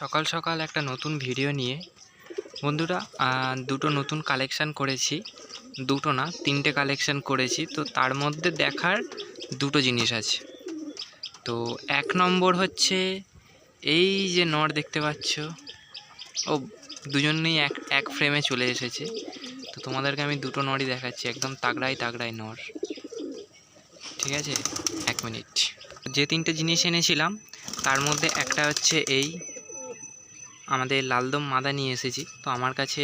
সকাল সকাল একটা নতুন ভিডিও নিয়ে। বন্ধুরা দুটো নতুন কালেকশান করেছি। দুটো না, তিনটে কালেকশান করেছি। তো তার মধ্যে দেখার দুটো জিনিস আছে। তো এক নম্বর হচ্ছে, এই যে নর দেখতে পাচ্ছ, ও দুজনেই এক এক ফ্রেমে চলে এসেছে। তো তোমাদেরকে আমি দুটো নরই দেখাচ্ছি, একদম তাগড়াই তাগড়াই নর। ঠিক আছে? এক মিনিট যে তিনটে জিনিস এনেছিলাম, তার মধ্যে একটা হচ্ছে এই। আমাদের লালদম মাদা নিয়ে এসেছি। তো আমার কাছে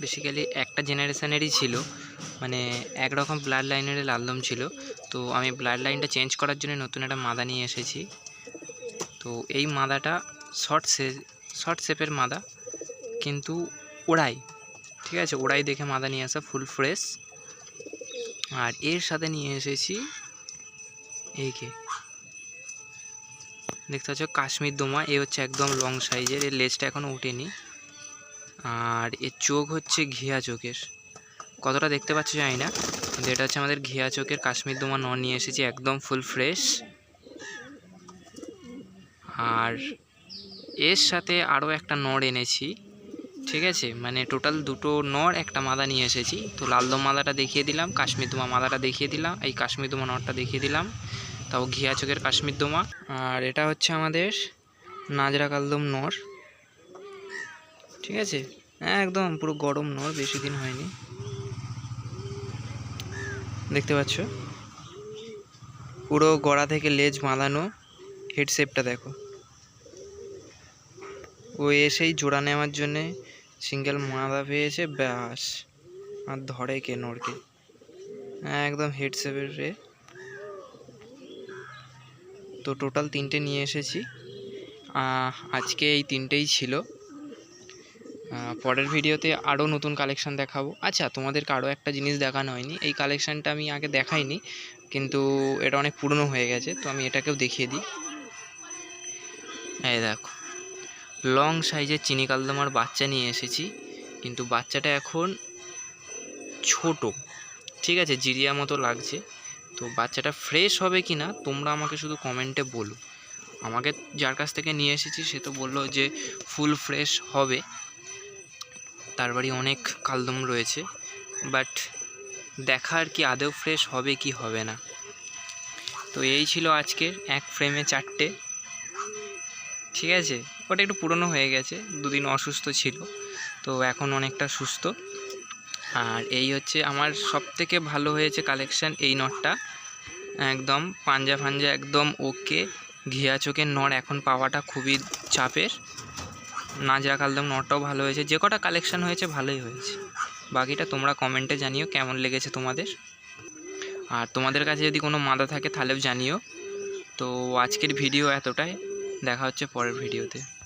বেসিক্যালি একটা জেনারেশানেরই ছিল। মানে একরকম ব্লাড লাইনের লালদম ছিল। তো আমি ব্লাড লাইনটা চেঞ্জ করার জন্য নতুন একটা মাদা নিয়ে এসেছি। তো এই মাদাটা শর্ট সে শর্ট শেপের মাদা। কিন্তু ওড়াই। ঠিক আছে? ওড়াই দেখে মাদা নিয়ে আসা ফুল ফ্রেশ আর এর সাথে নিয়ে এসেছি এইকে দেখতে পাচ্ছ, কাশ্মীর দোমা, এ হচ্ছে একদম লং সাইজের এর লেজটা এখনও উঠেনি। আর এর চোখ হচ্ছে ঘিয়া চোখের। কতটা দেখতে পাচ্ছ জানি না, কিন্তু এটা হচ্ছে আমাদের ঘিয়া চোখের কাশ্মীর দোমা ন নিয়ে এসেছি, একদম ফুল ফ্রেশ আর এর সাথে আরও একটা নড় এনেছি, ঠিক আছে? মানে টোটাল দুটো নর একটা মাদা নিয়ে এসেছি। তো লালদম মাদাটা দেখিয়ে দিলাম, কাশ্মীর দোমা মাদাটা দেখিয়ে দিলাম, এই কাশ্মীর দোমা নরটা দেখিয়ে দিলাম। তাও ঘিয়া চোখের কাশ্মীর দোমা। আর এটা হচ্ছে আমাদের নাজরা কালদম নর। ঠিক আছে? হ্যাঁ একদম পুরো গরম নর, বেশি দিন হয়নি। দেখতে পাচ্ছ? পুরো গড়া থেকে লেজ বাঁধানো হেড শেপটা দেখো। ও এসেই জোড়া নেওয়ার জন্যে সিঙ্গেল মাদা পেয়েছে, ব্যাস। আর ধরে কে নড়কে হ্যাঁ একদম হেড শেপের রে। তো টোটাল তিনটে নিয়ে এসেছি। আজকে এই তিনটেই ছিল। পরের ভিডিওতে আরও নতুন কালেকশান দেখাবো। আচ্ছা তোমাদেরকে আরও একটা জিনিস দেখানো হয়নি। এই কালেকশানটা আমি আগে দেখাইনি, কিন্তু এটা অনেক পুরনো হয়ে গেছে, তো আমি এটাকেও দেখিয়ে দিই। এই দেখো লং সাইজের চিনি কালদমার বাচ্চা নিয়ে এসেছি, কিন্তু বাচ্চাটা এখন ছোট। ঠিক আছে, জিরিয়া মতো লাগছে। তো বাচ্চাটা ফ্রেশ হবে কি না তোমরা আমাকে শুধু কমেন্টে বলো। আমাকে যার কাছ থেকে নিয়ে এসেছি, সে তো বলল যে ফুল ফ্রেশ হবে। তার বাড়ি অনেক কালদম রয়েছে বাট দেখার কি আদৌ ফ্রেশ হবে কি হবে না। তো এই ছিল আজকের এক ফ্রেমে চারটে। ঠিক আছে? ওটা একটু পুরনো হয়ে গেছে, দুদিন অসুস্থ ছিল, তো এখন অনেকটা সুস্থ। আর এই হচ্ছে আমার সব থেকে ভালো হয়েছে কালেকশান এই নটটা একদম পাঞ্জা ফাঞ্জা একদম ওকে ঘিয়া চোখের নট এখন পাওয়াটা খুবই চাপের। না নাজরা কালদম নটটাও ভালো হয়েছে। যে কটা কালেকশান হয়েছে, ভালোই হয়েছে। বাকিটা তোমরা কমেন্টে জানিও কেমন লেগেছে তোমাদের। আর তোমাদের কাছে যদি কোনো মাদা থাকে, তাহলেও জানিও। তো আজকের ভিডিও এতটাই। দেখা হচ্ছে পরের ভিডিওতে